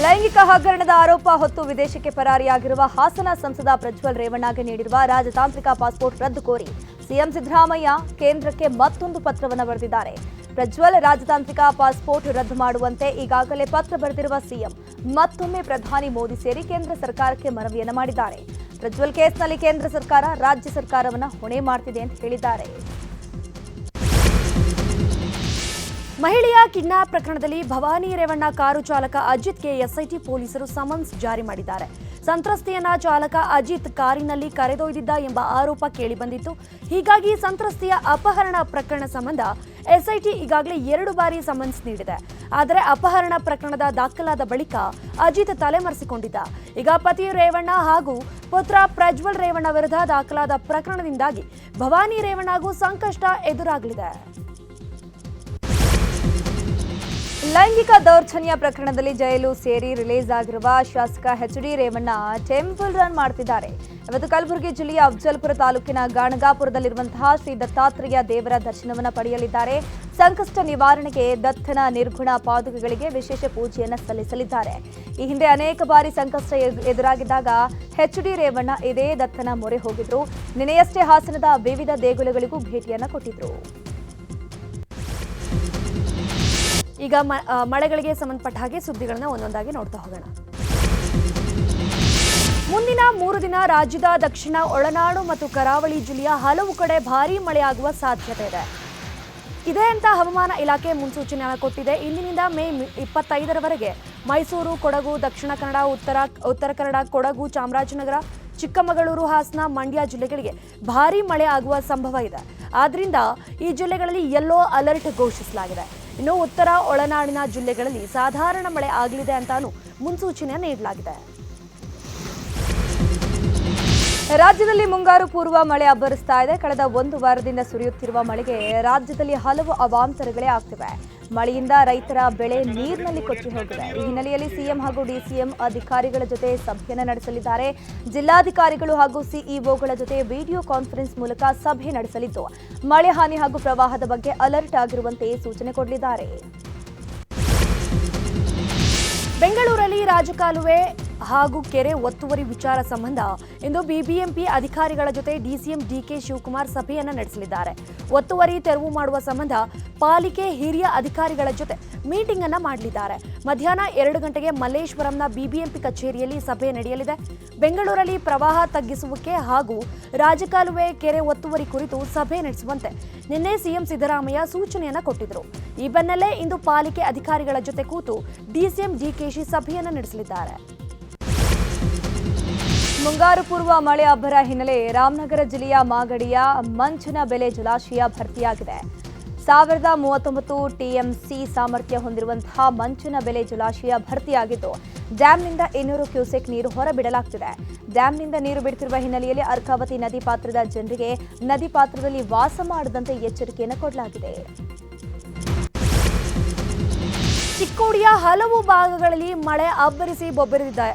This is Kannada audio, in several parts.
ಲೈಂಗಿಕ ಹಗರಣದ ಆರೋಪ ಹೊತ್ತು ವಿದೇಶಕ್ಕೆ ಪರಾರಿಯಾಗಿರುವ ಹಾಸನ ಸಂಸದ ಪ್ರಜ್ವಲ್ ರೇವಣ್ಣಗೆ ನೀಡಿರುವ ರಾಜತಾಂತ್ರಿಕ ಪಾಸ್ಪೋರ್ಟ್ ರದ್ದು ಕೋರಿ ಸಿಎಂ ಸಿದ್ದರಾಮಯ್ಯ ಕೇಂದ್ರಕ್ಕೆ ಮತ್ತೊಂದು ಪತ್ರವನ್ನು ಬರೆದಿದ್ದಾರೆ. ಪ್ರಜ್ವಲ್ ರಾಜತಾಂತ್ರಿಕ ಪಾಸ್ಪೋರ್ಟ್ ರದ್ದು ಮಾಡುವಂತೆ ಈಗಾಗಲೇ ಪತ್ರ ಬರೆದಿರುವ ಸಿಎಂ, ಮತ್ತೊಮ್ಮೆ ಪ್ರಧಾನಿ ಮೋದಿ ಸೇರಿ ಕೇಂದ್ರ ಸರ್ಕಾರಕ್ಕೆ ಮನವಿಯನ್ನು ಮಾಡಿದ್ದಾರೆ. ಪ್ರಜ್ವಲ್ ಕೇಸ್ನಲ್ಲಿ ಕೇಂದ್ರ ಸರ್ಕಾರ ರಾಜ್ಯ ಸರ್ಕಾರವನ್ನು ಹೊಣೆ ಮಾಡ್ತಿದೆ ಅಂತ ಹೇಳಿದ್ದಾರೆ. ಮಹಿಳೆಯ ಕಿಡ್ನಾಪ್ ಪ್ರಕರಣದಲ್ಲಿ ಭವಾನಿ ರೇವಣ್ಣ ಕಾರು ಚಾಲಕ ಅಜಿತ್ಗೆ ಎಸ್ಐಟಿ ಪೊಲೀಸರು ಸಮನ್ಸ್ ಜಾರಿ ಮಾಡಿದ್ದಾರೆ. ಸಂತ್ರಸ್ತೆಯನ್ನ ಚಾಲಕ ಅಜಿತ್ ಕಾರಿನಲ್ಲಿ ಕರೆದೊಯ್ದಿದ್ದ ಎಂಬ ಆರೋಪ ಕೇಳಿಬಂದಿತ್ತು. ಹೀಗಾಗಿ ಸಂತ್ರಸ್ತೆಯ ಅಪಹರಣ ಪ್ರಕರಣ ಸಂಬಂಧ ಎಸ್ಐಟಿ ಈಗಾಗಲೇ ಎರಡು ಬಾರಿ ಸಮನ್ಸ್ ನೀಡಿದೆ. ಆದರೆ ಅಪಹರಣ ಪ್ರಕರಣದ ದಾಖಲಾದ ಬಳಿಕ ಅಜಿತ್ ತಲೆಮರೆಸಿಕೊಂಡಿದ್ದ. ಈಗ ಪತಿ ರೇವಣ್ಣ ಹಾಗೂ ಪುತ್ರ ಪ್ರಜ್ವಲ್ ರೇವಣ್ಣ ವಿರುದ್ಧ ದಾಖಲಾದ ಪ್ರಕರಣದಿಂದಾಗಿ ಭವಾನಿ ರೇವಣ್ಣಗೂ ಸಂಕಷ್ಟ ಎದುರಾಗಲಿದೆ. ಲೈಂಗಿಕ ದೌರ್ಜನ್ಯ ಪ್ರಕರಣದಲ್ಲಿ ಜೈಲು ಸೇರಿ ರಿಲೀಸ್ ಆಗಿರುವ ಶಾಸಕ H D Revanna temple run ಮಾಡ್ತಿದ್ದಾರೆ. ಇವತ್ತು ಕಲಬುರಗಿ ಜಿಲ್ಲೆಯ ಅಫ್ಜಲ್ಪುರ ತಾಲೂಕಿನ ಗಾಣಗಾಪುರದಲ್ಲಿರುವಂತಹ ಶ್ರೀ ದತ್ತಾತ್ರೇಯ ದೇವರ ದರ್ಶನವನ್ನು ಪಡೆಯಲಿದ್ದಾರೆ. ಸಂಕಷ್ಟ ನಿವಾರಣೆಗೆ ದತ್ತನ ನಿರ್ಗುಣ ಪಾದುಕೆಗಳಿಗೆ ವಿಶೇಷ ಪೂಜೆಯನ್ನು ಸಲ್ಲಿಸಲಿದ್ದಾರೆ. ಈ ಹಿಂದೆ ಅನೇಕ ಬಾರಿ ಸಂಕಷ್ಟ ಎದು- ಎದುರಾಗಿದ್ದಾಗ ಎಚ್ ಡಿ ರೇವಣ್ಣ ಇದೇ ದತ್ತನ ಮೊರೆ ಹೋಗಿದ್ರು. ನಿನ್ನೆಯಷ್ಟೇ ಹಾಸನದ ವಿವಿಧ ದೇಗುಲಗಳಿಗೂ ಭೇಟಿಯನ್ನು ಕೊಟ್ಟಿದ್ರು. ಈಗ ಮಳೆಗಳಿಗೆ ಸಂಬಂಧಪಟ್ಟ ಹಾಗೆ ಸುದ್ದಿಗಳನ್ನ ಒಂದೊಂದಾಗಿ ನೋಡ್ತಾ ಹೋಗೋಣ. ಮುಂದಿನ ಮೂರು ದಿನ ರಾಜ್ಯದ ದಕ್ಷಿಣ ಒಳನಾಡು ಮತ್ತು ಕರಾವಳಿ ಜಿಲ್ಲೆಯ ಹಲವು ಕಡೆ ಭಾರೀ ಮಳೆಯಾಗುವ ಸಾಧ್ಯತೆ ಇದೆ. ಇದೇ ಅಂತ ಹವಾಮಾನ ಇಲಾಖೆ ಮುನ್ಸೂಚನೆ ಕೊಟ್ಟಿದೆ. ಇಂದಿನಿಂದ ಮಿ- ಇಪ್ಪತ್ತೈದರವರೆಗೆ ಮೈಸೂರು, ಕೊಡಗು, ದಕ್ಷಿಣ ಕನ್ನಡ, ಉತ್ತರ ಉತ್ತರ ಕನ್ನಡ, ಕೊಡಗು, ಚಾಮರಾಜನಗರ, ಚಿಕ್ಕಮಗಳೂರು, ಹಾಸನ, ಮಂಡ್ಯ ಜಿಲ್ಲೆಗಳಿಗೆ ಭಾರೀ ಮಳೆ ಆಗುವ ಸಂಭವ ಇದೆ. ಆದ್ದರಿಂದ ಈ ಜಿಲ್ಲೆಗಳಲ್ಲಿ ಯೆಲ್ಲೋ ಅಲರ್ಟ್ ಘೋಷಿಸಲಾಗಿದೆ. ಇನ್ನು ಉತ್ತರ ಒಳನಾಡಿನ ಜಿಲ್ಲೆಗಳಲ್ಲಿ ಸಾಧಾರಣ ಮಳೆ ಆಗಲಿದೆ ಅಂತಾನು ಮುನ್ಸೂಚನೆ ನೀಡಲಾಗಿದೆ. ರಾಜ್ಯದಲ್ಲಿ ಮುಂಗಾರು ಪೂರ್ವ ಮಳೆ ಅಬ್ಬರಿಸ್ತಾ ಇದೆ. ಕಳೆದ ಒಂದು ವಾರದಿಂದ ಸುರಿಯುತ್ತಿರುವ ಮಳೆಗೆ ರಾಜ್ಯದಲ್ಲಿ ಹಲವು ಅವಾಂತರಗಳೇ ಆಗ್ತಿವೆ. ಮಳೆಯಿಂದ ರೈತರ ಬೆಳೆ ನೀರಿನಲ್ಲಿ ಕೊಚ್ಚಿ ಹೋಗಿದೆ. ಈ ಹಿನ್ನೆಲೆಯಲ್ಲಿ ಸಿಎಂ ಹಾಗೂ ಡಿಸಿಎಂ ಅಧಿಕಾರಿಗಳ ಜೊತೆ ಸಭೆಯನ್ನು ನಡೆಸಲಿದ್ದಾರೆ. ಜಿಲ್ಲಾಧಿಕಾರಿಗಳು ಹಾಗೂ ಸಿಇಒಗಳ ಜೊತೆ ವಿಡಿಯೋ ಕಾನ್ಫರೆನ್ಸ್ ಮೂಲಕ ಸಭೆ ನಡೆಸಲಿದ್ದು, ಮಳೆ ಹಾನಿ ಹಾಗೂ ಪ್ರವಾಹದ ಬಗ್ಗೆ ಅಲರ್ಟ್ ಆಗಿರುವಂತೆ ಸೂಚನೆ ಕೊಡಲಿದ್ದಾರೆ. ಬೆಂಗಳೂರಲ್ಲಿ ರಾಜಕಾಲುವೆ ಹಾಗೂ ಕೆರೆ ಒತ್ತುವರಿ ವಿಚಾರ ಸಂಬಂಧ ಇಂದು ಬಿಬಿಎಂಪಿ ಅಧಿಕಾರಿಗಳ ಜೊತೆ ಡಿಸಿಎಂ ಡಿಕೆ ಶಿವಕುಮಾರ್ ಸಭೆಯನ್ನು ನಡೆಸಲಿದ್ದಾರೆ. ಒತ್ತುವರಿ ತೆರವು ಮಾಡುವ ಸಂಬಂಧ ಪಾಲಿಕೆ ಹಿರಿಯ ಅಧಿಕಾರಿಗಳ ಜೊತೆ ಮೀಟಿಂಗ್ ಅನ್ನು ಮಾಡಲಿದ್ದಾರೆ. ಮಧ್ಯಾಹ್ನ ಎರಡು ಗಂಟೆಗೆ ಮಲ್ಲೇಶ್ವರಂನ ಬಿಬಿಎಂಪಿ ಕಚೇರಿಯಲ್ಲಿ ಸಭೆ ನಡೆಯಲಿದೆ. ಬೆಂಗಳೂರಲ್ಲಿ ಪ್ರವಾಹ ತಗ್ಗಿಸುವಿಕೆ ಹಾಗೂ ರಾಜಕಾಲುವೆ ಕೆರೆ ಒತ್ತುವರಿ ಕುರಿತು ಸಭೆ ನಡೆಸುವಂತೆ ನಿನ್ನೆ ಸಿಎಂ ಸಿದ್ದರಾಮಯ್ಯ ಸೂಚನೆಯನ್ನ ಕೊಟ್ಟಿದ್ದರು ಈ ಬೆನ್ನಲ್ಲೇ ಇಂದು ಪಾಲಿಕೆ ಅಧಿಕಾರಿಗಳ ಜೊತೆ ಕೂತು ಡಿಸಿಎಂ ಡಿಕೆಶಿ ಸಭೆಯನ್ನು ನಡೆಸಲಿದ್ದಾರೆ. ಮುಂಗಾರು ಪೂರ್ವ ಮಳೆ ಅಬ್ಬರ ಹಿನ್ನೆಲೆ ರಾಮನಗರ ಜಿಲ್ಲೆಯ ಮಾಗಡಿಯ ಮಂಚನ ಬೆಲೆ ಜಲಾಶಯ ಭರ್ತಿಯಾಗಿದೆ. ಸಾವಿರದ ಮೂವತ್ತೊಂಬತ್ತು ಟಿಎಂಸಿ ಸಾಮರ್ಥ್ಯ ಹೊಂದಿರುವಂತಹ ಮಂಚನ ಬೆಲೆ ಜಲಾಶಯ ಭರ್ತಿಯಾಗಿದ್ದು ಡ್ಯಾಂನಿಂದ ಇನ್ನೂರು ಕ್ಯೂಸೆಕ್ ನೀರು ಹೊರಬಿಡಲಾಗ್ತಿದೆ. ಡ್ಯಾಂನಿಂದ ನೀರು ಬಿಡುತ್ತಿರುವ ಹಿನ್ನೆಲೆಯಲ್ಲಿ ಅರ್ಕಾವತಿ ನದಿ ಪಾತ್ರದ ಜನರಿಗೆ ನದಿ ಪಾತ್ರದಲ್ಲಿ ವಾಸ ಮಾಡದಂತೆ ಎಚ್ಚರಿಕೆಯನ್ನು ಕೊಡಲಾಗಿದೆ. ಚಿಕ್ಕೋಡಿಯ ಹಲವು ಭಾಗಗಳಲ್ಲಿ ಮಳೆ ಅಬ್ಬರಿಸಿ ಬೊಬ್ಬರಿದಿದೆ.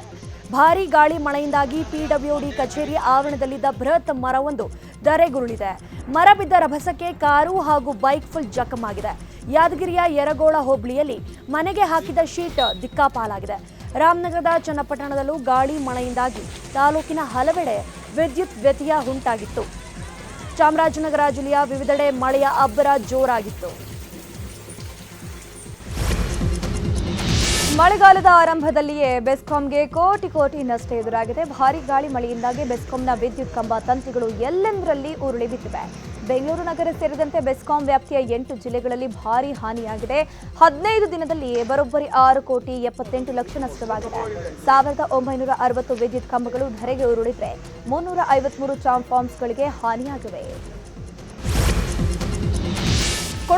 ಭಾರೀ ಗಾಳಿ ಮಳೆಯಿಂದಾಗಿ ಪಿಡಬ್ಲ್ಯೂಡಿ ಕಚೇರಿ ಆವರಣದಲ್ಲಿದ್ದ ಬೃಹತ್ ಮರವೊಂದು ಧರೆಗುರುಳಿದೆ. ಮರ ಬಿದ್ದ ರಭಸಕ್ಕೆ ಕಾರು ಹಾಗೂ ಬೈಕ್ ಫುಲ್ ಜಖಮಾಗಿದೆ. ಯಾದಗಿರಿಯ ಯರಗೋಳ ಹೋಬಳಿಯಲ್ಲಿ ಮನೆಗೆ ಹಾಕಿದ ಶೀಟ್ ದಿಕ್ಕಾಪಾಲಾಗಿದೆ ರಾಮನಗರದ ಚನ್ನಪಟ್ಟಣದಲ್ಲೂ ಗಾಳಿ ಮಳೆಯಿಂದಾಗಿ ತಾಲೂಕಿನ ಹಲವೆಡೆ ವಿದ್ಯುತ್ ವ್ಯತ್ಯಯ ಉಂಟಾಗಿತ್ತು. ಚಾಮರಾಜನಗರ ಜಿಲ್ಲೆಯ ವಿವಿಧೆಡೆ ಮಳೆಯ ಅಬ್ಬರ ಜೋರಾಗಿತ್ತು. ಮಳೆಗಾಲದ ಆರಂಭದಲ್ಲಿಯೇ ಬೆಸ್ಕಾಂಗೆ ಕೋಟಿ ಕೋಟಿ ನಷ್ಟ ಎದುರಾಗಿದೆ. ಭಾರಿ ಗಾಳಿ ಮಳೆಯಿಂದಾಗಿ ಬೆಸ್ಕಾಂನ ವಿದ್ಯುತ್ ಕಂಬ ತಂತಿಗಳು ಎಲ್ಲೆಂದರಲ್ಲಿ ಉರುಳಿ ಬಿದ್ದಿವೆ. ಬೆಂಗಳೂರು ನಗರ ಸೇರಿದಂತೆ ಬೆಸ್ಕಾಂ ವ್ಯಾಪ್ತಿಯ ಎಂಟು ಜಿಲ್ಲೆಗಳಲ್ಲಿ ಭಾರಿ ಹಾನಿಯಾಗಿದೆ. ಹದಿನೈದು ದಿನದಲ್ಲಿ ಬರೋಬ್ಬರಿ ಆರು ಕೋಟಿ ಎಪ್ಪತ್ತೆಂಟು ಲಕ್ಷ ನಷ್ಟವಾಗಿದೆ. ಸಾವಿರದ ಒಂಬೈನೂರ ಅರವತ್ತು ವಿದ್ಯುತ್ ಕಂಬಗಳು ಧರೆಗೆ ಉರುಳಿದ್ರೆ ಮುನ್ನೂರ ಐವತ್ಮೂರು ಟ್ರಾನ್ಫಾರ್ಮ್ಸ್ಗಳಿಗೆ ಹಾನಿಯಾಗಿವೆ.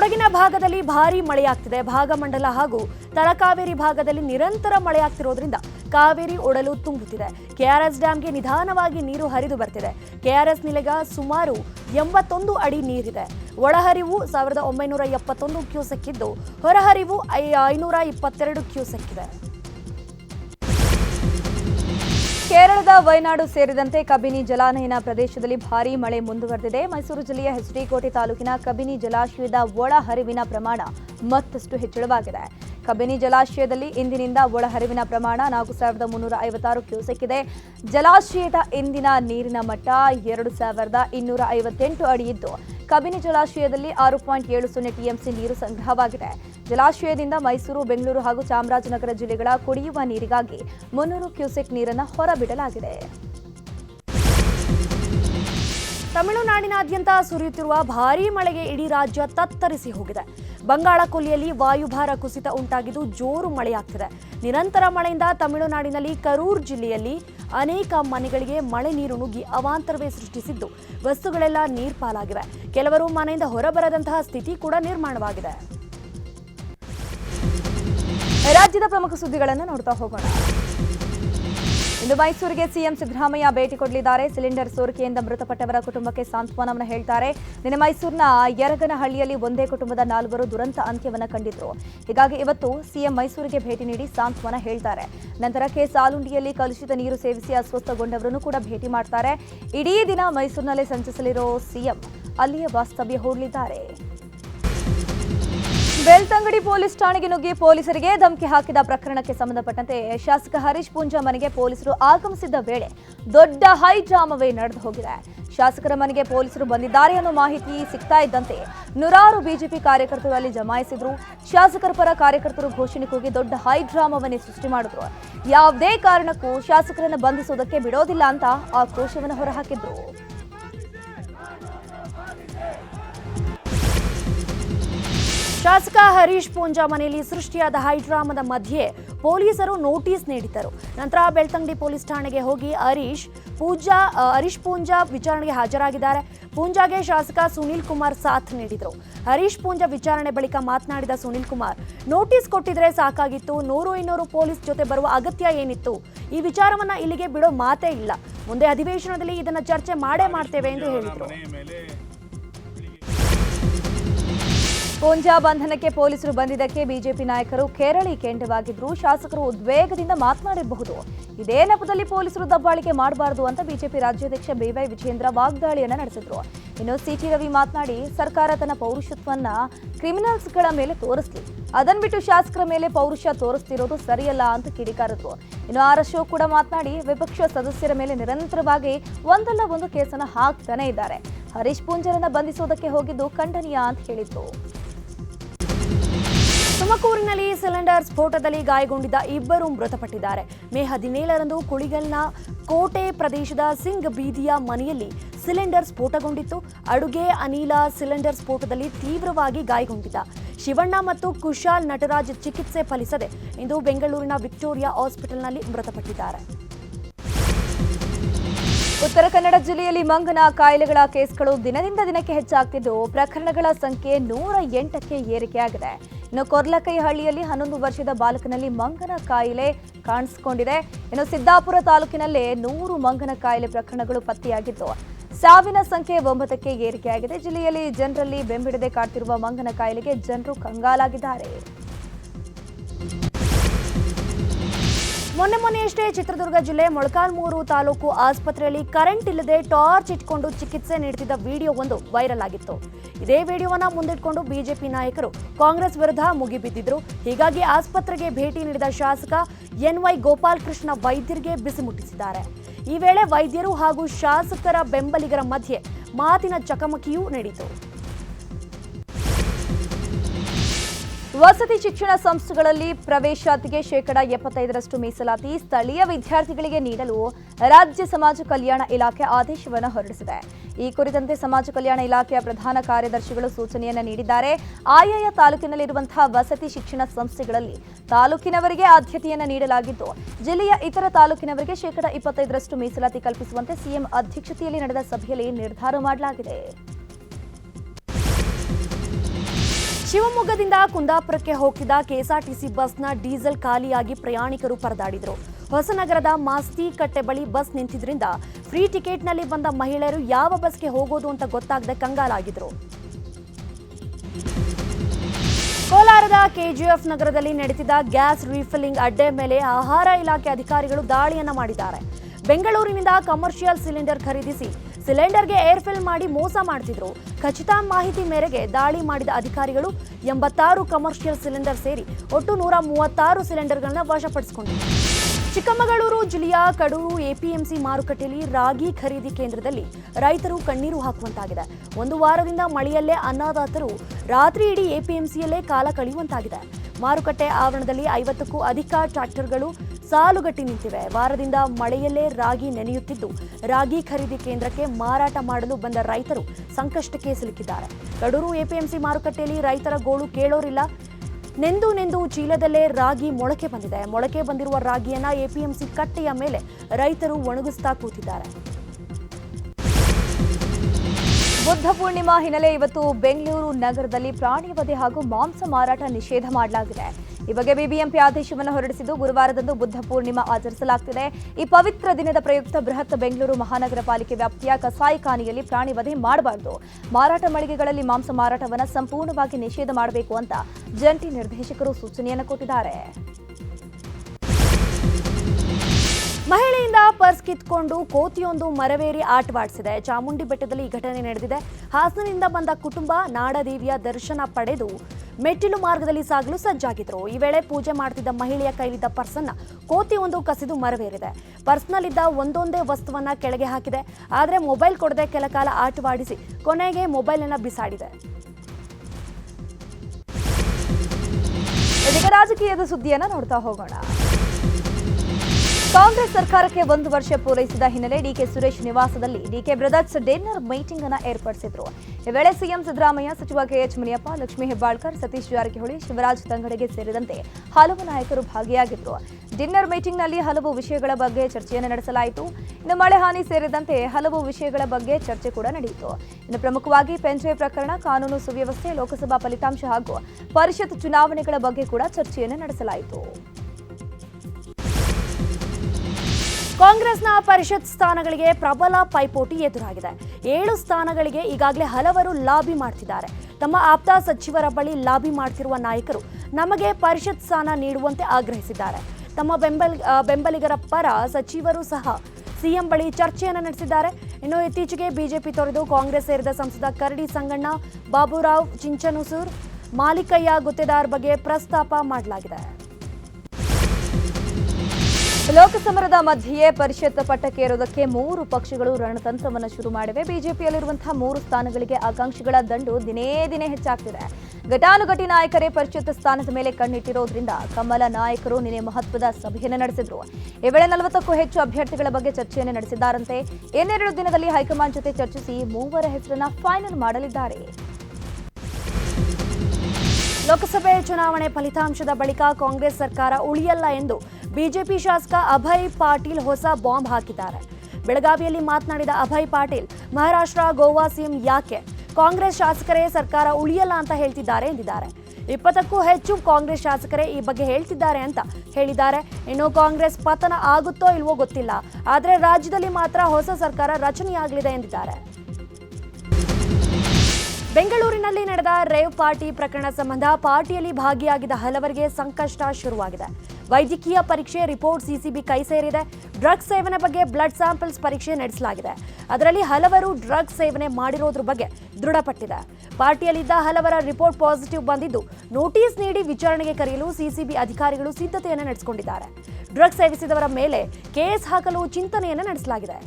ಕೊಡಗಿನ ಭಾಗದಲ್ಲಿ ಭಾರೀ ಮಳೆಯಾಗ್ತಿದೆ. ಭಾಗಮಂಡಲ ಹಾಗೂ ತಲಕಾವೇರಿ ಭಾಗದಲ್ಲಿ ನಿರಂತರ ಮಳೆಯಾಗ್ತಿರೋದ್ರಿಂದ ಕಾವೇರಿ ಒಡಲು ತುಂಬುತ್ತಿದೆ ಕೆಆರ್ಎಸ್ ಡ್ಯಾಂಗೆ ನಿಧಾನವಾಗಿ ನೀರು ಹರಿದು ಬರ್ತಿದೆ. ಕೆಆರ್ಎಸ್ ನಿಲೆಗ ಸುಮಾರು ಎಂಬತ್ತೊಂದು ಅಡಿ ನೀರಿದೆ. ಒಳಹರಿವು ಸಾವಿರದ ಒಂಬೈನೂರ ಎಪ್ಪತ್ತೊಂದು ಕ್ಯೂಸೆಕ್ ಇದ್ದು, ಹೊರಹರಿವು ಐನೂರ ಇಪ್ಪತ್ತೆರಡು ಕ್ಯೂಸೆಕ್ ಇದೆ. ಕೇರಳದ ವಯನಾಡು ಸೇರಿದಂತೆ ಕಬಿನಿ ಜಲಾನಯನ ಪ್ರದೇಶದಲ್ಲಿ ಭಾರೀ ಮಳೆ ಮುಂದುವರೆದಿದೆ. ಮೈಸೂರು ಜಿಲ್ಲೆಯ ಎಚ್ಡಿಕೋಟೆ ತಾಲೂಕಿನ ಕಬಿನಿ ಜಲಾಶಯದ ಒಳ ಹರಿವಿನ ಪ್ರಮಾಣ ಮತ್ತಷ್ಟು ಹೆಚ್ಚಳವಾಗಿದೆ. ಕಬಿನಿ ಜಲಾಶಯದಲ್ಲಿ ಇಂದಿನಿಂದ ಒಳಹರಿವಿನ ಪ್ರಮಾಣ ನಾಲ್ಕು ಸಾವಿರದ ಮುನ್ನೂರ ಐವತ್ತಾರು ಕ್ಯೂಸೆಕ್ ಇದೆ. ಜಲಾಶಯದ ಇಂದಿನ ನೀರಿನ ಮಟ್ಟ ಎರಡು ಸಾವಿರದ ಇನ್ನೂರ ಐವತ್ತೆಂಟು ಅಡಿ ಇದ್ದು, ಕಬಿನಿ ಜಲಾಶಯದಲ್ಲಿ ಆರು ಪಾಯಿಂಟ್ ಏಳು ಸೊನ್ನೆ ಟಿಎಂಸಿ ನೀರು ಸಂಗ್ರಹವಾಗಿದೆ. ಜಲಾಶಯದಿಂದ ಮೈಸೂರು, ಬೆಂಗಳೂರು ಹಾಗೂ ಚಾಮರಾಜನಗರ ಜಿಲ್ಲೆಗಳ ಕುಡಿಯುವ ನೀರಿಗಾಗಿ ಮುನ್ನೂರು ಕ್ಯೂಸೆಕ್ ನೀರನ್ನು ಹೊರಬಿಡಲಾಗಿದೆ. ತಮಿಳುನಾಡಿನಾದ್ಯಂತ ಸುರಿಯುತ್ತಿರುವ ಭಾರೀ ಮಳೆಗೆ ಇಡೀ ರಾಜ್ಯ ತತ್ತರಿಸಿ ಹೋಗಿದೆ. ಬಂಗಾಳ ಕೊಲ್ಲಿಯಲ್ಲಿ ವಾಯುಭಾರ ಕುಸಿತ ಉಂಟಾಗಿದ್ದು ಜೋರು ಮಳೆಯಾಗ್ತಿದೆ. ನಿರಂತರ ಮಳೆಯಿಂದ ತಮಿಳುನಾಡಿನಲ್ಲಿ ಕರೂರ್ ಜಿಲ್ಲೆಯಲ್ಲಿ ಅನೇಕ ಮನೆಗಳಿಗೆ ಮಳೆ ನೀರು ನುಗ್ಗಿ ಅವಾಂತರವೇ ಸೃಷ್ಟಿಸಿದ್ದು, ವಸ್ತುಗಳೆಲ್ಲ ನೀರ್ಪಾಲಾಗಿವೆ. ಕೆಲವರು ಮನೆಯಿಂದ ಹೊರಬರದಂತಹ ಸ್ಥಿತಿ ಕೂಡ ನಿರ್ಮಾಣವಾಗಿದೆ. ರಾಜ್ಯದ ಪ್ರಮುಖ ಸುದ್ದಿಗಳನ್ನು ನೋಡ್ತಾ ಹೋಗೋಣ. ಇಂದು ಮೈಸೂರಿಗೆ ಸಿಎಂ ಸಿದ್ದರಾಮಯ್ಯ ಭೇಟಿ ಕೊಡಲಿದ್ದಾರೆ. ಸಿಲಿಂಡರ್ ಸೋರಿಕೆಯಿಂದ ಮೃತಪಟ್ಟವರ ಕುಟುಂಬಕ್ಕೆ ಸಾಂತ್ವನವನ್ನು ಹೇಳ್ತಾರೆ. ನಿನ್ನೆ ಮೈಸೂರಿನ ಯರಗನಹಳ್ಳಿಯಲ್ಲಿ ಒಂದೇ ಕುಟುಂಬದ ನಾಲ್ವರು ದುರಂತ ಅಂತ್ಯವನ್ನು ಕಂಡಿದ್ರು. ಹೀಗಾಗಿ ಇವತ್ತು ಸಿಎಂ ಮೈಸೂರಿಗೆ ಭೇಟಿ ನೀಡಿ ಸಾಂತ್ವನ ಹೇಳ್ತಾರೆ. ನಂತರ ಕೆ ಸಾಲುಂಡಿಯಲ್ಲಿ ಕಲುಷಿತ ನೀರು ಸೇವಿಸಿ ಅಸ್ವಸ್ಥಗೊಂಡವರನ್ನು ಕೂಡ ಭೇಟಿ ಮಾಡ್ತಾರೆ. ಇಡೀ ದಿನ ಮೈಸೂರಿನಲ್ಲೇ ಸಂಚರಿಸಲಿರೋ ಸಿಎಂ ಅಲ್ಲಿಯ ವಾಸ್ತವ್ಯ ಹೂಡಲಿದ್ದಾರೆ. ಬೆಳ್ತಂಗಡಿ ಪೊಲೀಸ್ ಠಾಣೆಗೆ ನುಗ್ಗಿ ಪೊಲೀಸರಿಗೆ ಧಮಕಿ ಹಾಕಿದ ಪ್ರಕರಣಕ್ಕೆ ಸಂಬಂಧಪಟ್ಟಂತೆ ಶಾಸಕ ಹರೀಶ್ ಪೂಂಜಾ ಮನೆಗೆ ಪೊಲೀಸರು ಆಗಮಿಸಿದ್ದ ವೇಳೆ ದೊಡ್ಡ ಹೈ ಡ್ರಾಮವೇ ನಡೆದು ಹೋಗಿದೆ. ಶಾಸಕರ ಮನೆಗೆ ಪೊಲೀಸರು ಬಂದಿದ್ದಾರೆ ಅನ್ನೋ ಮಾಹಿತಿ ಸಿಗ್ತಾ ಇದ್ದಂತೆ ನೂರಾರು ಬಿಜೆಪಿ ಕಾರ್ಯಕರ್ತರು ಅಲ್ಲಿ ಜಮಾಯಿಸಿದ್ರು. ಶಾಸಕರ ಪರ ಕಾರ್ಯಕರ್ತರು ಘೋಷಣೆ ಕೂಗಿ ದೊಡ್ಡ ಹೈ ಡ್ರಾಮವನ್ನೇ ಸೃಷ್ಟಿ ಮಾಡಿದ್ರು. ಯಾವುದೇ ಕಾರಣಕ್ಕೂ ಶಾಸಕರನ್ನು ಬಂಧಿಸೋದಕ್ಕೆ ಬಿಡೋದಿಲ್ಲ ಅಂತ ಆಕ್ರೋಶವನ್ನು ಹೊರಹಾಕಿದ್ರು. ಶಾಸಕ ಹರೀಶ್ ಪೂಂಜಾ ಮನೆಯಲ್ಲಿ ಸೃಷ್ಟಿಯಾದ ಹೈಡ್ರಾಮದ ಮಧ್ಯೆ ಪೊಲೀಸರು ನೋಟಿಸ್ ನೀಡಿದ್ದರು. ನಂತರ ಬೆಳ್ತಂಗಡಿ ಪೊಲೀಸ್ ಠಾಣೆಗೆ ಹೋಗಿ ಹರೀಶ್ ಪೂಜಾ ಹರೀಶ್ ಪೂಂಜಾ ವಿಚಾರಣೆಗೆ ಹಾಜರಾಗಿದ್ದಾರೆ. ಪೂಂಜಾಗೆ ಶಾಸಕ ಸುನೀಲ್ ಕುಮಾರ್ ಸಾಥ್ ನೀಡಿದರು. ಹರೀಶ್ ಪೂಂಜಾ ವಿಚಾರಣೆ ಬಳಿಕ ಮಾತನಾಡಿದ ಸುನೀಲ್ ಕುಮಾರ್, ನೋಟಿಸ್ ಕೊಟ್ಟಿದ್ರೆ ಸಾಕಾಗಿತ್ತು. ನೂರು ಇನ್ನೂರು ಪೊಲೀಸ್ ಜೊತೆ ಬರುವ ಅಗತ್ಯ ಏನಿತ್ತು? ಈ ವಿಚಾರವನ್ನ ಇಲ್ಲಿಗೆ ಬಿಡೋ ಮಾತೇ ಇಲ್ಲ. ಮುಂದೆ ಅಧಿವೇಶನದಲ್ಲಿ ಇದನ್ನ ಚರ್ಚೆ ಮಾಡೇ ಮಾಡ್ತೇವೆ ಎಂದು ಹೇಳಿದರು. ಪೂಂಜಾ ಬಂಧನಕ್ಕೆ ಪೊಲೀಸರು ಬಂದಿದ್ದಕ್ಕೆ ಬಿಜೆಪಿ ನಾಯಕರು ಕೇರಳಿ ಕೆಂಡವಾಗಿದ್ರು. ಶಾಸಕರು ಉದ್ವೇಗದಿಂದ ಮಾತನಾಡಿರಬಹುದು ಇದೇ ನೆಪದಲ್ಲಿ ಪೊಲೀಸರು ದಬ್ಬಾಳಿಕೆ ಮಾಡಬಾರದು ಅಂತ ಬಿಜೆಪಿ ರಾಜ್ಯಾಧ್ಯಕ್ಷ ಬಿವೈ ವಿಜೇಂದ್ರ ವಾಗ್ದಾಳಿಯನ್ನ ನಡೆಸಿದ್ರು. ಇನ್ನು ಸಿಟಿ ರವಿ ಮಾತನಾಡಿ, ಸರ್ಕಾರ ತನ್ನ ಪೌರುಷತ್ವನ್ನ ಕ್ರಿಮಿನಲ್ಸ್ಗಳ ಮೇಲೆ ತೋರಿಸ್ಲಿ. ಅದನ್ ಬಿಟ್ಟು ಶಾಸಕರ ಮೇಲೆ ಪೌರುಷ ತೋರಿಸ್ತಿರೋದು ಸರಿಯಲ್ಲ ಅಂತ ಕಿಡಿಕಾರಿದ್ರು. ಇನ್ನು ಆರ್ ಅಶೋಕ್ ಕೂಡ ಮಾತನಾಡಿ, ವಿಪಕ್ಷ ಸದಸ್ಯರ ಮೇಲೆ ನಿರಂತರವಾಗಿ ಒಂದಲ್ಲ ಒಂದು ಕೇಸನ್ನು ಹಾಕ್ತಾನೆ ಇದ್ದಾರೆ. ಹರೀಶ್ ಪೂಂಜರನ್ನ ಬಂಧಿಸೋದಕ್ಕೆ ಹೋಗಿದ್ದು ಖಂಡನೀಯ ಅಂತ ಹೇಳಿದ್ರು. ತುಮಕೂರಿನಲ್ಲಿ ಸಿಲಿಂಡರ್ ಸ್ಫೋಟದಲ್ಲಿ ಗಾಯಗೊಂಡಿದ್ದ ಇಬ್ಬರು ಮೃತಪಟ್ಟಿದ್ದಾರೆ. ಮೇ ಹದಿನೇಳರಂದು ಕುಳಿಗಲ್ನ ಕೋಟೆ ಪ್ರದೇಶದ ಸಿಂಗ್ ಬೀದಿಯ ಮನೆಯಲ್ಲಿ ಸಿಲಿಂಡರ್ ಸ್ಫೋಟಗೊಂಡಿತ್ತು. ಅಡುಗೆ ಅನಿಲ ಸಿಲಿಂಡರ್ ಸ್ಫೋಟದಲ್ಲಿ ತೀವ್ರವಾಗಿ ಗಾಯಗೊಂಡಿದ್ದ. ಶಿವಣ್ಣ ಮತ್ತು ಕುಶಾಲ್ ನಟರಾಜ್ ಚಿಕಿತ್ಸೆ ಫಲಿಸದೆ ಇಂದು ಬೆಂಗಳೂರಿನ ವಿಕ್ಟೋರಿಯಾ ಹಾಸ್ಪಿಟಲ್ನಲ್ಲಿ ಮೃತಪಟ್ಟಿದ್ದಾರೆ. ಉತ್ತರ ಕನ್ನಡ ಜಿಲ್ಲೆಯಲ್ಲಿ ಮಂಗನ ಕಾಯಿಲೆಗಳ ಕೇಸ್ಗಳು ದಿನದಿಂದ ದಿನಕ್ಕೆ ಹೆಚ್ಚಾಗ್ತಿದ್ದು. ಪ್ರಕರಣಗಳ ಸಂಖ್ಯೆ ನೂರ ಎಂಟಕ್ಕೆ ಏರಿಕೆಯಾಗಿದೆ. ಇನ್ನು ಕೊರ್ಲಕೈಹಳ್ಳಿಯಲ್ಲಿ ಹನ್ನೊಂದು ವರ್ಷದ ಬಾಲಕನಲ್ಲಿ ಮಂಗನ ಕಾಯಿಲೆ ಕಾಣಿಸಿಕೊಂಡಿದೆ. ಇನ್ನು ಸಿದ್ದಾಪುರ ತಾಲೂಕಿನಲ್ಲೇ ನೂರು ಮಂಗನ ಕಾಯಿಲೆ ಪ್ರಕರಣಗಳು ಪತ್ತೆಯಾಗಿದ್ದು. ಸಾವಿನ ಸಂಖ್ಯೆ ಒಂಬತ್ತಕ್ಕೆ ಏರಿಕೆಯಾಗಿದೆ. ಜಿಲ್ಲೆಯಲ್ಲಿ ಜನರಲ್ಲಿ ಬೆಂಬಿಡದೆ ಕಾಡ್ತಿರುವ ಮಂಗನ ಕಾಯಿಲೆಗೆ ಜನರು ಕಂಗಾಲಾಗಿದ್ದಾರೆ. ಮೊನ್ನೆ ಮೊನ್ನೆಯಷ್ಟೇ ಚಿತ್ರದುರ್ಗ ಜಿಲ್ಲೆ ಮೊಳಕಾಲ್ಮೂರು ತಾಲೂಕು ಆಸ್ಪತ್ರೆಯಲ್ಲಿ ಕರೆಂಟ್ ಇಲ್ಲದೆ ಟಾರ್ಚ್ ಇಟ್ಕೊಂಡು ಚಿಕಿತ್ಸೆ ನೀಡುತ್ತಿದ್ದ ವಿಡಿಯೋ ಒಂದು ವೈರಲ್ ಆಗಿತ್ತು. ಇದೇ ವಿಡಿಯೋವನ್ನ ಮುಂದಿಟ್ಕೊಂಡು ಬಿಜೆಪಿ ನಾಯಕರು ಕಾಂಗ್ರೆಸ್ ವಿರುದ್ಧ ಮುಗಿಬಿದ್ದಿದ್ರು. ಹೀಗಾಗಿ ಆಸ್ಪತ್ರೆಗೆ ಭೇಟಿ ನೀಡಿದ ಶಾಸಕ ಎನ್ ವೈ ಗೋಪಾಲ್ ಕೃಷ್ಣ ವೈದ್ಯರಿಗೆ ಬಿಸಿ ಮುಟ್ಟಿಸಿದ್ದಾರೆ. ಈ ವೇಳೆ ವೈದ್ಯರು ಹಾಗೂ ಶಾಸಕರ ಬೆಂಬಲಿಗರ ಮಧ್ಯೆ ಮಾತಿನ ಚಕಮಕಿಯೂ ನಡೆಯಿತು ವಸತಿ ಶಿಕ್ಷಣ ಸಂಸ್ಥೆಗಳಲ್ಲಿ ಪ್ರವೇಶಾತಿಗೆ ಶೇಕಡಾ ಎಪ್ಪತ್ತೈದರಷ್ಟು ಮೀಸಲಾತಿ ಸ್ಥಳೀಯ ವಿದ್ಯಾರ್ಥಿಗಳಿಗೆ ನೀಡಲು ರಾಜ್ಯ ಸಮಾಜ ಕಲ್ಯಾಣ ಇಲಾಖೆ ಆದೇಶವನ್ನು ಹೊರಡಿಸಿದೆ. ಈ ಕುರಿತಂತೆ ಸಮಾಜ ಕಲ್ಯಾಣ ಇಲಾಖೆಯ ಪ್ರಧಾನ ಕಾರ್ಯದರ್ಶಿಗಳು ಸೂಚನೆಯನ್ನು ನೀಡಿದ್ದಾರೆ. ಆಯಾಯ ತಾಲೂಕಿನಲ್ಲಿರುವಂತಹ ವಸತಿ ಶಿಕ್ಷಣ ಸಂಸ್ಥೆಗಳಲ್ಲಿ ತಾಲೂಕಿನವರಿಗೆ ಆದ್ಯತೆಯನ್ನು ನೀಡಲಾಗಿದ್ದು, ಜಿಲ್ಲೆಯ ಇತರ ತಾಲೂಕಿನವರಿಗೆ ಶೇಕಡಾ ಇಪ್ಪತ್ತೈದರಷ್ಟು ಮೀಸಲಾತಿ ಕಲ್ಪಿಸುವಂತೆ ಸಿಎಂ ಅಧ್ಯಕ್ಷತೆಯಲ್ಲಿ ನಡೆದ ಸಭೆಯಲ್ಲಿ ನಿರ್ಧಾರ ಮಾಡಲಾಗಿದೆ. ಶಿವಮೊಗ್ಗದಿಂದ ಕುಂದಾಪುರಕ್ಕೆ ಹೋಗಿದ್ದ ಕೆಎಸ್ಆರ್ಟಿಸಿ ಬಸ್ನ ಡೀಸೆಲ್ ಖಾಲಿಯಾಗಿ ಪ್ರಯಾಣಿಕರು ಪರದಾಡಿದರು. ಹೊಸನಗರದ ಮಾಸ್ತಿ ಕಟ್ಟೆ ಬಳಿ ಬಸ್ ನಿಂತಿದ್ರಿಂದ ಫ್ರೀ ಟಿಕೆಟ್ನಲ್ಲಿ ಬಂದ ಮಹಿಳೆಯರು ಯಾವ ಬಸ್ಗೆ ಹೋಗೋದು ಅಂತ ಗೊತ್ತಾಗದೆ ಕಂಗಾಲಾಗಿದ್ರು. ಕೋಲಾರದ ಕೆಜಿಎಫ್ ನಗರದಲ್ಲಿ ನಡೆದಿದ್ದ ಗ್ಯಾಸ್ ರೀಫಿಲ್ಲಿಂಗ್ ಅಡ್ಡೆ ಮೇಲೆ ಆಹಾರ ಇಲಾಖೆ ಅಧಿಕಾರಿಗಳು ದಾಳಿಯನ್ನ ಮಾಡಿದ್ದಾರೆ. ಬೆಂಗಳೂರಿನಿಂದ ಕಮರ್ಷಿಯಲ್ ಸಿಲಿಂಡರ್ ಖರೀದಿಸಿ ಸಿಲಿಂಡರ್ಗೆ ಏರ್ ಫಿಲ್ ಮಾಡಿ ಮೋಸ ಮಾಡ್ತಿದ್ರು. ಖಚಿತ ಮಾಹಿತಿ ಮೇರೆಗೆ ದಾಳಿ ಮಾಡಿದ ಅಧಿಕಾರಿಗಳು ಎಂಬತ್ತಾರು ಕಮರ್ಷಿಯಲ್ ಸಿಲಿಂಡರ್ ಸೇರಿ ಒಟ್ಟು ನೂರ ಮೂವತ್ತಾರು ಸಿಲಿಂಡರ್ಗಳನ್ನ ವಶಪಡಿಸಿಕೊಂಡಿದ್ದಾರೆ ಚಿಕ್ಕಮಗಳೂರು ಜಿಲ್ಲೆಯ ಕಡೂರು ಎಪಿಎಂಸಿ ಮಾರುಕಟ್ಟೆಯಲ್ಲಿ ರಾಗಿ ಖರೀದಿ ಕೇಂದ್ರದಲ್ಲಿ ರೈತರು ಕಣ್ಣೀರು ಹಾಕುವಂತಾಗಿದೆ. ಒಂದು ವಾರದಿಂದ ಮಳೆಯಲ್ಲೇ ಅನ್ನದಾತರು ರಾತ್ರಿ ಇಡೀ ಎಪಿಎಂಸಿಯಲ್ಲೇ ಕಾಲ ಕಳೆಯುವಂತಾಗಿದೆ. ಮಾರುಕಟ್ಟೆ ಆವರಣದಲ್ಲಿ ಐವತ್ತಕ್ಕೂ ಅಧಿಕ ಟ್ರ್ಯಾಕ್ಟರ್ಗಳು ಸಾಲುಗಟ್ಟಿ ನಿಂತಿವೆ. ವಾರದಿಂದ ಮಳೆಯಲ್ಲೇ ರಾಗಿ ನೆನೆಯುತ್ತಿದ್ದು, ರಾಗಿ ಖರೀದಿ ಕೇಂದ್ರಕ್ಕೆ ಮಾರಾಟ ಮಾಡಲು ಬಂದ ರೈತರು ಸಂಕಷ್ಟಕ್ಕೆ ಸಿಲುಕಿದ್ದಾರೆ. ಕಡೂರು ಎಪಿಎಂಸಿ ಮಾರುಕಟ್ಟೆಯಲ್ಲಿ ರೈತರ ಗೋಳು ಕೇಳೋರಿಲ್ಲ. ನೆಂದು ನೆಂದು ಚೀಲದಲ್ಲೇ ರಾಗಿ ಮೊಳಕೆ ಬಂದಿದೆ. ಮೊಳಕೆ ಬಂದಿರುವ ರಾಗಿಯನ್ನ ಎಪಿಎಂಸಿ ಕಟ್ಟೆಯ ಮೇಲೆ ರೈತರು ಒಣಗಿಸ್ತಾ ಕೂತಿದ್ದಾರೆ. ಬುದ್ಧ ಪೂರ್ಣಿಮಾ ಹಿನ್ನೆಲೆ ಇವತ್ತು ಬೆಂಗಳೂರು ನಗರದಲ್ಲಿ ಪ್ರಾಣಿ ವಧೆ ಹಾಗೂ ಮಾಂಸ ಮಾರಾಟ ನಿಷೇಧ ಮಾಡಲಾಗಿದೆ. ಈ ಬಗ್ಗೆ ಬಿಬಿಎಂಪಿ ಆದೇಶವನ್ನು ಹೊರಡಿಸಿದ್ದು ಗುರುವಾರದಂದು ಬುದ್ಧ ಪೂರ್ಣಿಮಾ ಆಚರಿಸಲಾಗುತ್ತಿದೆ ಈ ಪವಿತ್ರ ದಿನದ ಪ್ರಯುಕ್ತ ಬೃಹತ್ ಬೆಂಗಳೂರು ಮಹಾನಗರ ಪಾಲಿಕೆ ವ್ಯಾಪ್ತಿಯ ಕಸಾಯಿಖಾನೆಯಲ್ಲಿ ಪ್ರಾಣಿ ವಧೆ ಮಾಡಬಾರದು. ಮಾರಾಟ ಮಳಿಗೆಗಳಲ್ಲಿ ಮಾಂಸ ಮಾರಾಟವನ್ನು ಸಂಪೂರ್ಣವಾಗಿ ನಿಷೇಧ ಮಾಡಬೇಕು ಅಂತ ಜಂಟಿ ನಿರ್ದೇಶಕರು ಸೂಚನೆಯನ್ನು ಕೊಟ್ಟಿದ್ದಾರೆ. ಮಹಿಳೆಯಿಂದ ಪರ್ಸ್ ಕಿತ್ಕೊಂಡು ಕೋತಿಯೊಂದು ಮರವೇರಿ ಆಟವಾಡಿಸಿದೆ ಚಾಮುಂಡಿ ಬೆಟ್ಟದಲ್ಲಿ ಈ ಘಟನೆ ನಡೆದಿದೆ. ಹಾಸನದಿಂದ ಬಂದ ಕುಟುಂಬ ನಾಡದೇವಿಯ ದರ್ಶನ ಪಡೆದು ಮೆಟ್ಟಿಲು ಮಾರ್ಗದಲ್ಲಿ ಸಾಗಲು ಸಜ್ಜಾಗಿದ್ರು. ಈ ವೇಳೆ ಪೂಜೆ ಮಾಡ್ತಿದ್ದ ಮಹಿಳೆಯ ಕೈಲಿದ್ದ ಪರ್ಸನ್ನ ಒಂದು ಕಸಿದು ಮರವೇರಿದೆ. ಪರ್ಸ್ನಲ್ಲಿದ್ದ ಒಂದೊಂದೇ ವಸ್ತುವನ್ನ ಕೆಳಗೆ ಹಾಕಿದೆ. ಆದರೆ ಮೊಬೈಲ್ ಕೊಡದೆ ಕೆಲ ಕಾಲ ಆಟವಾಡಿಸಿ ಕೊನೆಗೆ ಮೊಬೈಲ್ ಅನ್ನ ಬಿಸಾಡಿದೆ. ಇದೀಗ ರಾಜಕೀಯದ ಸುದ್ದಿಯನ್ನ ನೋಡ್ತಾ ಹೋಗೋಣ. ಕಾಂಗ್ರೆಸ್ ಸರ್ಕಾರಕ್ಕೆ ಒಂದು ವರ್ಷ ಪೂರೈಸಿದ ಹಿನ್ನೆಲೆ ಡಿಕೆ ಸುರೇಶ್ ನಿವಾಸದಲ್ಲಿ ಡಿಕೆ ಬ್ರದರ್ಸ್ ಡಿನ್ನರ್ ಮೀಟಿಂಗ್ ಅನ್ನು ಏರ್ಪಡಿಸಿದ್ರು. ಈ ವೇಳೆ ಸಿಎಂ ಸಿದ್ದರಾಮಯ್ಯ, ಸಚಿವ ಕೆಎಚ್ ಮುನಿಯಪ್ಪ, ಲಕ್ಷ್ಮೀ ಹೆಬ್ಬಾಳ್ಕರ್, ಸತೀಶ್ ಜಾರಕಿಹೊಳಿ, ಶಿವರಾಜ್ ತಂಗಡಿಗೆ ಸೇರಿದಂತೆ ಹಲವು ನಾಯಕರು ಭಾಗಿಯಾಗಿದ್ದರು ಡಿನ್ನರ್ ಮೀಟಿಂಗ್ನಲ್ಲಿ ಹಲವು ವಿಷಯಗಳ ಬಗ್ಗೆ ಚರ್ಚೆಯನ್ನು ನಡೆಸಲಾಯಿತು. ಇನ್ನು ಮಳೆ ಹಾನಿ ಸೇರಿದಂತೆ ಹಲವು ವಿಷಯಗಳ ಬಗ್ಗೆ ಚರ್ಚೆ ಕೂಡ ನಡೆಯಿತು. ಇನ್ನು ಪ್ರಮುಖವಾಗಿ ಪೆನ್ಷನ್ ಪ್ರಕರಣ, ಕಾನೂನು ಸುವ್ಯವಸ್ಥೆ, ಲೋಕಸಭಾ ಫಲಿತಾಂಶ ಹಾಗೂ ಪರಿಷತ್ ಚುನಾವಣೆಗಳ ಬಗ್ಗೆ ಕೂಡ ಚರ್ಚೆಯನ್ನು ನಡೆಸಲಾಯಿತು. ಕಾಂಗ್ರೆಸ್ನ ಪರಿಷತ್ ಸ್ಥಾನಗಳಿಗೆ ಪ್ರಬಲ ಪೈಪೋಟಿ ಎದುರಾಗಿದೆ. ಏಳು ಸ್ಥಾನಗಳಿಗೆ ಈಗಾಗಲೇ ಹಲವರು ಲಾಬಿ ಮಾಡ್ತಿದ್ದಾರೆ. ತಮ್ಮ ಆಪ್ತ ಸಚಿವರ ಬಳಿ ಲಾಬಿ ಮಾಡ್ತಿರುವ ನಾಯಕರು ನಮಗೆ ಪರಿಷತ್ ಸ್ಥಾನ ನೀಡುವಂತೆ ಆಗ್ರಹಿಸಿದ್ದಾರೆ. ತಮ್ಮ ಬೆಂಬಲ ಬೆಂಬಲಿಗರ ಪರ ಸಚಿವರು ಸಹ ಸಿಎಂ ಬಳಿ ಚರ್ಚೆಯನ್ನು ನಡೆಸಿದ್ದಾರೆ. ಇನ್ನು ಇತ್ತೀಚೆಗೆ ಬಿಜೆಪಿ ತೊರೆದು ಕಾಂಗ್ರೆಸ್ ಸೇರಿದ ಸಂಸದ ಕರಡಿ ಸಂಗಣ್ಣ, ಬಾಬುರಾವ್ ಚಿಂಚನೂಸೂರ್, ಮಾಲಿಕಯ್ಯ ಗುತ್ತೇದಾರ್ ಬಗ್ಗೆ ಪ್ರಸ್ತಾಪ ಮಾಡಲಾಗಿದೆ. ಲೋಕಸಮರದ ಮಧ್ಯೆಯೇ ಪರಿಷತ್ ಪಟ್ಟಕ್ಕೇರುವುದಕ್ಕೆ ಮೂರು ಪಕ್ಷಗಳು ರಣತಂತ್ರವನ್ನು ಶುರು ಮಾಡಿವೆ. ಬಿಜೆಪಿಯಲ್ಲಿರುವಂತಹ ಮೂರು ಸ್ಥಾನಗಳಿಗೆ ಆಕಾಂಕ್ಷಿಗಳ ದಂಡು ದಿನೇ ದಿನೇ ಹೆಚ್ಚಾಗ್ತಿದೆ. ಘಟಾನುಘಟಿ ನಾಯಕರೇ ಪರಿಷತ್ ಸ್ಥಾನದ ಮೇಲೆ ಕಣ್ಣಿಟ್ಟಿರೋದ್ರಿಂದ ಕಮಲ ನಾಯಕರು ನಿನ್ನೆ ಮಹತ್ವದ ಸಭೆಯನ್ನು ನಡೆಸಿದ್ರು. ಈ ವೇಳೆ ನಲವತ್ತಕ್ಕೂ ಹೆಚ್ಚು ಅಭ್ಯರ್ಥಿಗಳ ಬಗ್ಗೆ ಚರ್ಚೆಯನ್ನು ನಡೆಸಿದ್ದಾರಂತೆ. ಇನ್ನೆರಡು ದಿನದಲ್ಲಿ ಹೈಕಮಾಂಡ್ ಜೊತೆ ಚರ್ಚಿಸಿ ಮೂವರ ಹೆಸರನ್ನ ಫೈನಲ್ ಮಾಡಲಿದ್ದಾರೆ. ಲೋಕಸಭೆ ಚುನಾವಣೆ ಫಲಿತಾಂಶದ ಬಳಿಕ ಕಾಂಗ್ರೆಸ್ ಸರ್ಕಾರ ಉಳಿಯಲ್ಲ ಎಂದು ಬಿಜೆಪಿ ಶಾಸಕ ಅಭಯ್ ಪಾಟೀಲ್ ಹೊಸ ಬಾಂಬ್ ಹಾಕಿದ್ದಾರೆ. ಬೆಳಗಾವಿಯಲ್ಲಿ ಮಾತನಾಡಿದ ಅಭಯ್ ಪಾಟೀಲ್, ಮಹಾರಾಷ್ಟ್ರ, ಗೋವಾ ಸಿಎಂ ಯಾಕೆ? ಕಾಂಗ್ರೆಸ್ ಶಾಸಕರೇ ಸರ್ಕಾರ ಉಳಿಯಲ್ಲ ಅಂತ ಹೇಳ್ತಿದ್ದಾರೆ ಎಂದಿದ್ದಾರೆ. ಇಪ್ಪತ್ತಕ್ಕೂ ಹೆಚ್ಚು ಕಾಂಗ್ರೆಸ್ ಶಾಸಕರೇ ಈ ಬಗ್ಗೆ ಹೇಳ್ತಿದ್ದಾರೆ ಅಂತ ಹೇಳಿದ್ದಾರೆ. ಇನ್ನು ಕಾಂಗ್ರೆಸ್ ಪತನ ಆಗುತ್ತೋ ಇಲ್ವೋ ಗೊತ್ತಿಲ್ಲ. ಆದರೆ ರಾಜ್ಯದಲ್ಲಿ ಮಾತ್ರ ಹೊಸ ಸರ್ಕಾರ ರಚನೆಯಾಗಲಿದೆ ಎಂದಿದ್ದಾರೆ. ಬೆಂಗಳೂರಿನಲ್ಲಿ ನಡೆದ ರೇವ್ ಪಾರ್ಟಿ ಪ್ರಕರಣ ಸಂಬಂಧ ಪಾರ್ಟಿಯಲ್ಲಿ ಭಾಗಿಯಾಗಿದ್ದ ಹಲವರಿಗೆ ಸಂಕಷ್ಟ ಶುರುವಾಗಿದೆ. ವೈದ್ಯಕೀಯ ಪರೀಕ್ಷೆ ರಿಪೋರ್ಟ್ ಸಿಸಿಬಿ ಕೈ ಸೇರಿದೆ. ಡ್ರಗ್ಸ್ ಸೇವನೆ ಬಗ್ಗೆ ಬ್ಲಡ್ ಸ್ಯಾಂಪಲ್ಸ್ ಪರೀಕ್ಷೆ ನಡೆಸಲಾಗಿದೆ. ಅದರಲ್ಲಿ ಹಲವರು ಡ್ರಗ್ಸ್ ಸೇವನೆ ಮಾಡಿರೋದ್ರ ಬಗ್ಗೆ ದೃಢಪಟ್ಟಿದೆ. ಪಾರ್ಟಿಯಲ್ಲಿದ್ದ ಹಲವರ ರಿಪೋರ್ಟ್ ಪಾಸಿಟಿವ್ ಬಂದಿದ್ದು, ನೋಟಿಸ್ ನೀಡಿ ವಿಚಾರಣೆಗೆ ಕರೆಯಲು ಸಿಸಿಬಿ ಅಧಿಕಾರಿಗಳು ಸಿದ್ಧತೆಯನ್ನು ನಡೆಸಿಕೊಂಡಿದ್ದಾರೆ. ಡ್ರಗ್ಸ್ ಸೇವಿಸಿದವರ ಮೇಲೆ ಕೇಸ್ ಹಾಕಲು ಚಿಂತನೆಯನ್ನು ನಡೆಸಲಾಗಿದೆ.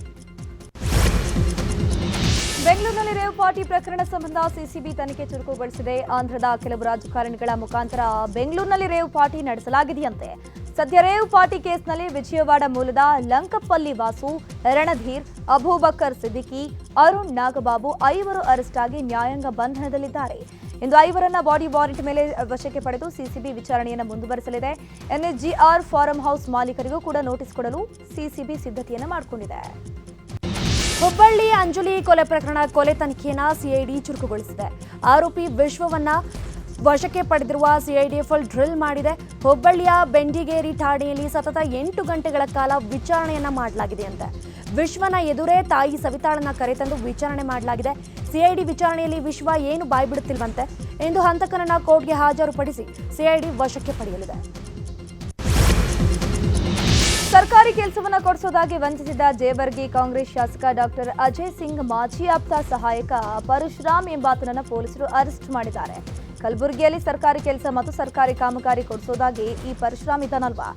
ಬೆಂಗಳೂರಿನಲ್ಲಿ ರೇವ್ ಪಾರ್ಟಿ ಪ್ರಕರಣ ಸಂಬಂಧ ಸಿಸಿಬಿ ತನಿಖೆ ಚುರುಕುಗೊಳಿಸಿದೆ. ಆಂಧ್ರದ ಕೆಲವು ರಾಜಕಾರಣಿಗಳ ಮುಖಾಂತರ ಬೆಂಗಳೂರಿನಲ್ಲಿ ರೇವ್ ಪಾರ್ಟಿ ನಡೆಸಲಾಗಿದೆಯಂತೆ. ಸದ್ಯ ರೇವ್ ಪಾರ್ಟಿ ಕೇಸ್ನಲ್ಲಿ ವಿಜಯವಾಡ ಮೂಲದ ಲಂಕಪಲ್ಲಿ ವಾಸು, ರಣಧೀರ್, ಅಬೂಬಕರ್ ಸಿದ್ದಿಕಿ, ಅರುಣ್ ನಾಗಬಾಬು ಐವರು ಅರೆಸ್ಟ್ ಆಗಿ ನ್ಯಾಯಾಂಗ ಬಂಧನದಲ್ಲಿದ್ದಾರೆ. ಇಂದು ಐವರನ್ನ ಬಾಡಿ ವಾರೆಂಟ್ ಮೇಲೆ ವಶಕ್ಕೆ ಪಡೆದು ಸಿಸಿಬಿ ವಿಚಾರಣೆಯನ್ನು ಮುಂದುವರೆಸಲಿದೆ. ಎನ್ಎಸ್ಜಿಆರ್ ಫಾರಂ ಹೌಸ್ ಮಾಲೀಕರಿಗೂ ಕೂಡ ನೋಟಿಸ್ ಕೊಡಲು ಸಿಸಿಬಿ ಸಿದ್ಧತೆಯನ್ನು ಮಾಡಿಕೊಂಡಿದೆ. ಹುಬ್ಬಳ್ಳಿ ಅಂಜಲಿ ಕೊಲೆ ಪ್ರಕರಣ ಕೊಲೆ ತನಿಖೆಯನ್ನ ಸಿಐಡಿ ಚುರುಕುಗೊಳಿಸಿದೆ. ಆರೋಪಿ ವಿಶ್ವವನ್ನ ವಶಕ್ಕೆ ಪಡೆದಿರುವ ಸಿಐಡಿ ಫುಲ್ ಡ್ರಿಲ್ ಮಾಡಿದೆ. ಹುಬ್ಬಳ್ಳಿಯ ಬೆಂಡಿಗೇರಿ ಠಾಣೆಯಲ್ಲಿ ಸತತ ಎಂಟು ಗಂಟೆಗಳ ಕಾಲ ವಿಚಾರಣೆಯನ್ನ ಮಾಡಲಾಗಿದೆಯಂತೆ. ವಿಶ್ವನ ಎದುರೇ ತಾಯಿ ಸವಿತಾಳನ್ನ ಕರೆತಂದು ವಿಚಾರಣೆ ಮಾಡಲಾಗಿದೆ. ಸಿಐಡಿ ವಿಚಾರಣೆಯಲ್ಲಿ ವಿಶ್ವ ಏನು ಬಾಯ್ಬಿಡುತ್ತಿಲ್ವಂತೆ ಎಂದು ಹಂತಕನನ್ನ ಕೋರ್ಟ್ಗೆ ಹಾಜರುಪಡಿಸಿ ಸಿಐಡಿ ವಶಕ್ಕೆ ಪಡೆಯಲಿದೆ. ಸರ್ಕಾರಿ ಕೆಲಸವನ್ನ ಕೊಡಿಸೋದಾಗಿ ವಂಚಿಸಿದ ಜೇವರ್ಗಿ ಕಾಂಗ್ರೆಸ್ ಶಾಸಕ ಡಾಕ್ಟರ್ ಅಜಯ್ ಸಿಂಗ್ ಮಾಜಿ ಆಪ್ತ ಸಹಾಯಕ ಪರಶುರಾಮ್ ಎಂಬಾತನನ್ನು ಪೊಲೀಸರು ಅರೆಸ್ಟ್ ಮಾಡಿದ್ದಾರೆ. ಕಲಬುರಗಿಯಲ್ಲಿ ಸರ್ಕಾರಿ ಕೆಲಸ ಮತ್ತು ಸರ್ಕಾರಿ ಕಾಮಗಾರಿ ಕೊಡಿಸೋದಾಗಿ ಈ ಪರಶುರಾಮ್ ಇದ್ದಾನಲ್ವಾ?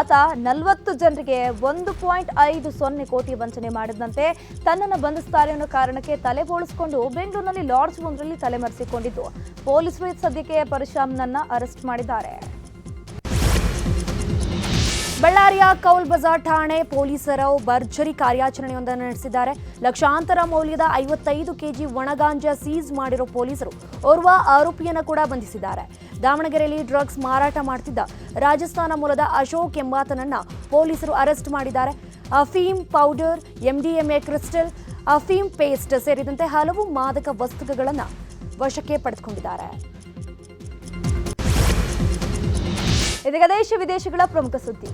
ಆತ ನಲವತ್ತು ಜನರಿಗೆ ಒಂದು ಪಾಯಿಂಟ್ ಐದು ಸೊನ್ನೆ ಕೋಟಿ ವಂಚನೆ ಮಾಡಿದಂತೆ ತನ್ನನ್ನು ಬಂಧಿಸ್ತಾರೆ ಅನ್ನೋ ಕಾರಣಕ್ಕೆ ತಲೆ ಬೋಳಿಸಿಕೊಂಡು ಬೆಂಗಳೂರಿನಲ್ಲಿ ಲಾಡ್ಜ್ ಒಂದರಲ್ಲಿ ತಲೆಮರೆಸಿಕೊಂಡಿದ್ದು ಪೊಲೀಸರು ಸದ್ಯಕ್ಕೆ ಪರಶುರಾಮ್ನನ್ನ ಅರೆಸ್ಟ್ ಮಾಡಿದ್ದಾರೆ. ಬಳ್ಳಾರಿಯ ಕೌಲ್ ಬಜಾರ್ ಠಾಣೆ ಪೊಲೀಸರು ಭರ್ಜರಿ ಕಾರ್ಯಾಚರಣೆಯೊಂದನ್ನು ನಡೆಸಿದ್ದಾರೆ. ಲಕ್ಷಾಂತರ ಮೌಲ್ಯದ ಐವತ್ತೈದು ಕೆಜಿ ಒಣಗಾಂಜಾ ಸೀಸ್ ಮಾಡಿರೋ ಪೊಲೀಸರು ಓರ್ವ ಆರೋಪಿಯನ್ನು ಕೂಡ ಬಂಧಿಸಿದ್ದಾರೆ. ದಾವಣಗೆರೆಯಲ್ಲಿ ಡ್ರಗ್ಸ್ ಮಾರಾಟ ಮಾಡ್ತಿದ್ದ ರಾಜಸ್ಥಾನ ಮೂಲದ ಅಶೋಕ್ ಎಂಬಾತನನ್ನ ಪೊಲೀಸರು ಅರೆಸ್ಟ್ ಮಾಡಿದ್ದಾರೆ. ಅಫೀಮ್ ಪೌಡರ್, ಎಂಡಿಎಂಎ ಕ್ರಿಸ್ಟಲ್, ಅಫೀಮ್ ಪೇಸ್ಟ್ ಸೇರಿದಂತೆ ಹಲವು ಮಾದಕ ವಸ್ತುಗಳನ್ನು ವಶಕ್ಕೆ ಪಡೆದುಕೊಂಡಿದ್ದಾರೆ. ಇದೀಗ ದೇಶ ವಿದೇಶಗಳ ಪ್ರಮುಖ ಸುದ್ದಿ.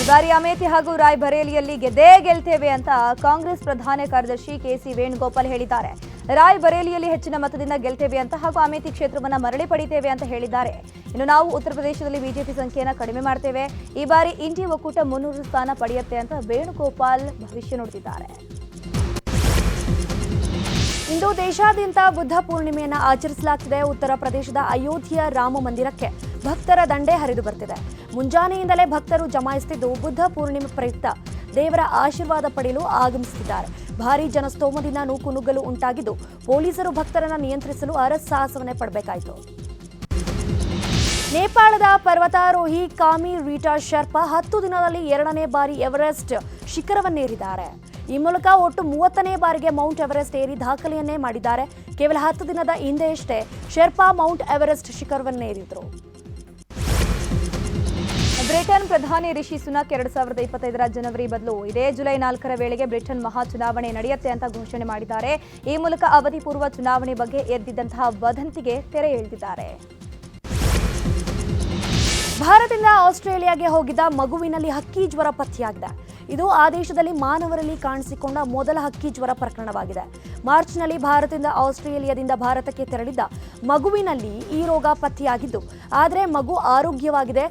ಈ ಬಾರಿ ಅಮೇಥಿ ಹಾಗೂ ರಾಯ್ಬರೇಲಿಯಲ್ಲಿ ಗೆದ್ದೇ ಗೆಲ್ತೇವೆ ಅಂತ ಕಾಂಗ್ರೆಸ್ ಪ್ರಧಾನ ಕಾರ್ಯದರ್ಶಿ ಕೆಸಿ ವೇಣುಗೋಪಾಲ್ ಹೇಳಿದ್ದಾರೆ. ರಾಯ್ಬರೇಲಿಯಲ್ಲಿ ಹೆಚ್ಚಿನ ಮತದಿಂದ ಗೆಲ್ತೇವೆ ಅಂತ ಹಾಗೂ ಅಮೇಥಿ ಕ್ಷೇತ್ರವನ್ನ ಮರಳಿ ಪಡಿತೇವೆ ಅಂತ ಹೇಳಿದ್ದಾರೆ. ಇನ್ನು ನಾವು ಉತ್ತರ ಪ್ರದೇಶದಲ್ಲಿ ಬಿಜೆಪಿ ಸಂಖ್ಯೆಯನ್ನು ಕಡಿಮೆ ಮಾಡ್ತೇವೆ. ಈ ಬಾರಿ ಇಂಡಿ ಒಕ್ಕೂಟ ಮುನ್ನೂರು ಸ್ಥಾನ ಪಡೆಯುತ್ತೆ ಅಂತ ವೇಣುಗೋಪಾಲ್ ಭವಿಷ್ಯ ನುಡಿದಿದ್ದಾರೆ. ಇಂದು ದೇಶಾದ್ಯಂತ ಬುದ್ಧ ಪೂರ್ಣಿಮೆಯನ್ನು ಆಚರಿಸಲಾಗ್ತಿದೆ. ಉತ್ತರ ಪ್ರದೇಶದ ಅಯೋಧ್ಯೆಯ ರಾಮ ಮಂದಿರಕ್ಕೆ ಭಕ್ತರ ದಂಡೆ ಹರಿದು ಬರ್ತಿದೆ. ಮುಂಜಾನೆಯಿಂದಲೇ ಭಕ್ತರು ಜಮಾಯಿಸುತ್ತಿದ್ದು ಬುದ್ಧ ಪೂರ್ಣಿಮೆ ಪ್ರಯುಕ್ತ ದೇವರ ಆಶೀರ್ವಾದ ಪಡೆಯಲು ಆಗಮಿಸುತ್ತಿದ್ದಾರೆ. ಭಾರೀ ಜನಸ್ತೋಮದಿಂದ ನೂಕುನುಗ್ಗಲು ಉಂಟಾಗಿದ್ದು ಪೊಲೀಸರು ಭಕ್ತರನ್ನು ನಿಯಂತ್ರಿಸಲು ಅರಸಾಹಸವನ್ನೇ ಪಡಬೇಕಾಯಿತು. ನೇಪಾಳದ ಪರ್ವತಾರೋಹಿ ಕಾಮಿ ರೀಟಾ ಶರ್ಪಾ ಹತ್ತು ದಿನದಲ್ಲಿ ಎರಡನೇ ಬಾರಿ ಎವರೆಸ್ಟ್ ಶಿಖರವನ್ನೇರಿದ್ದಾರೆ. ಈ ಮೂಲಕ ಒಟ್ಟು ಮೂವತ್ತನೇ ಬಾರಿಗೆ ಮೌಂಟ್ ಎವರೆಸ್ಟ್ ಏರಿ ದಾಖಲೆಯನ್ನೇ ಮಾಡಿದ್ದಾರೆ. ಕೇವಲ ಹತ್ತು ದಿನದ ಹಿಂದೆಯಷ್ಟೇ ಶೆರ್ಪಾ ಮೌಂಟ್ ಎವರೆಸ್ಟ್ ಶಿಖರವನ್ನೇರಿದ್ರು. ಬ್ರಿಟನ್ ಪ್ರಧಾನಿ ರಿಷಿ ಸುನಕ್ ಎರಡ್ ಸಾವಿರದ ಇಪ್ಪತ್ತೈದರ ಜನವರಿ ಬದಲು ಇದೇ ಜುಲೈ ನಾಲ್ಕರ ವೇಳೆಗೆ ಬ್ರಿಟನ್ ಮಹಾ ಚುನಾವಣೆ ನಡೆಯುತ್ತೆ ಅಂತ ಘೋಷಣೆ ಮಾಡಿದ್ದಾರೆ. ಈ ಮೂಲಕ ಅವಧಿ ಪೂರ್ವ ಚುನಾವಣೆ ಬಗ್ಗೆ ಎದ್ದಿದ್ದಂತಹ ವದಂತಿಗೆ ತೆರೆ ಎಳೆದಿದ್ದಾರೆ. ಭಾರತದಿಂದ ಆಸ್ಟ್ರೇಲಿಯಾಗೆ ಹೋಗಿದ್ದ ಮಗುವಿನಲ್ಲಿ ಹಕ್ಕಿ ಜ್ವರ ಪತ್ತೆಯಾಗಿದೆ. ಇದು ಆ ದೇಶದಲ್ಲಿ ಮಾನವರಲ್ಲಿ ಕಾಣಿಸಿಕೊಂಡ ಮೊದಲ ಹಕ್ಕಿ ಜ್ವರ ಪ್ರಕರಣವಾಗಿದೆ. ಮಾರ್ಚ್ನಲ್ಲಿ ಭಾರತದಿಂದ ಆಸ್ಟ್ರೇಲಿಯಾದಿಂದ ಭಾರತಕ್ಕೆ ತೆರಳಿದ್ದ ಮಗುವಿನಲ್ಲಿ ಈ ರೋಗ ಪತ್ತೆಯಾಗಿದ್ದು, ಆದರೆ ಮಗು ಆರೋಗ್ಯವಾಗಿದೆ.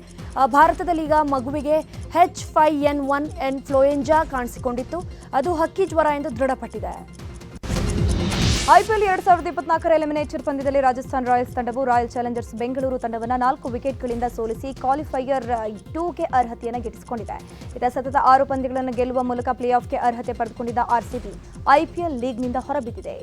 ಭಾರತದಲ್ಲೀಗ ಮಗುವಿಗೆ H five N one influenza ಕಾಣಿಸಿಕೊಂಡಿತ್ತು. ಅದು ಹಕ್ಕಿ ಜ್ವರ ಎಂದು ದೃಢಪಟ್ಟಿದೆ. ಐಪಿಎಲ್ ಎರಡ್ ಸಾವಿರದ ಇಪ್ಪತ್ನಾಲ್ಕರ ಎಲಿಮಿನೇಟರ್ ಪಂದ್ಯದಲ್ಲಿ ರಾಜಸ್ಥಾನ್ ರಾಯಲ್ಸ್ ತಂಡವು ರಾಯಲ್ ಚಾಲೆಂಜರ್ಸ್ ಬೆಂಗಳೂರು ತಂಡವನ್ನು ನಾಲ್ಕು ವಿಕೆಟ್ಗಳಿಂದ ಸೋಲಿಸಿ ಕ್ವಾಲಿಫೈಯರ್ ಟೂಗೆ ಅರ್ಹತೆಯನ್ನು ಗಿಟ್ಟಿಸಿಕೊಂಡಿದೆ. ಇದರ ಸತತ ಆರು ಪಂದ್ಯಗಳನ್ನು ಗೆಲ್ಲುವ ಮೂಲಕ ಪ್ಲೇ ಆಫ್ಗೆ ಅರ್ಹತೆ ಪಡೆದುಕೊಂಡಿದ್ದ ಆರ್ಸಿಬಿ ಐಪಿಎಲ್ ಲೀಗ್ನಿಂದ ಹೊರಬಿದ್ದಿದೆ.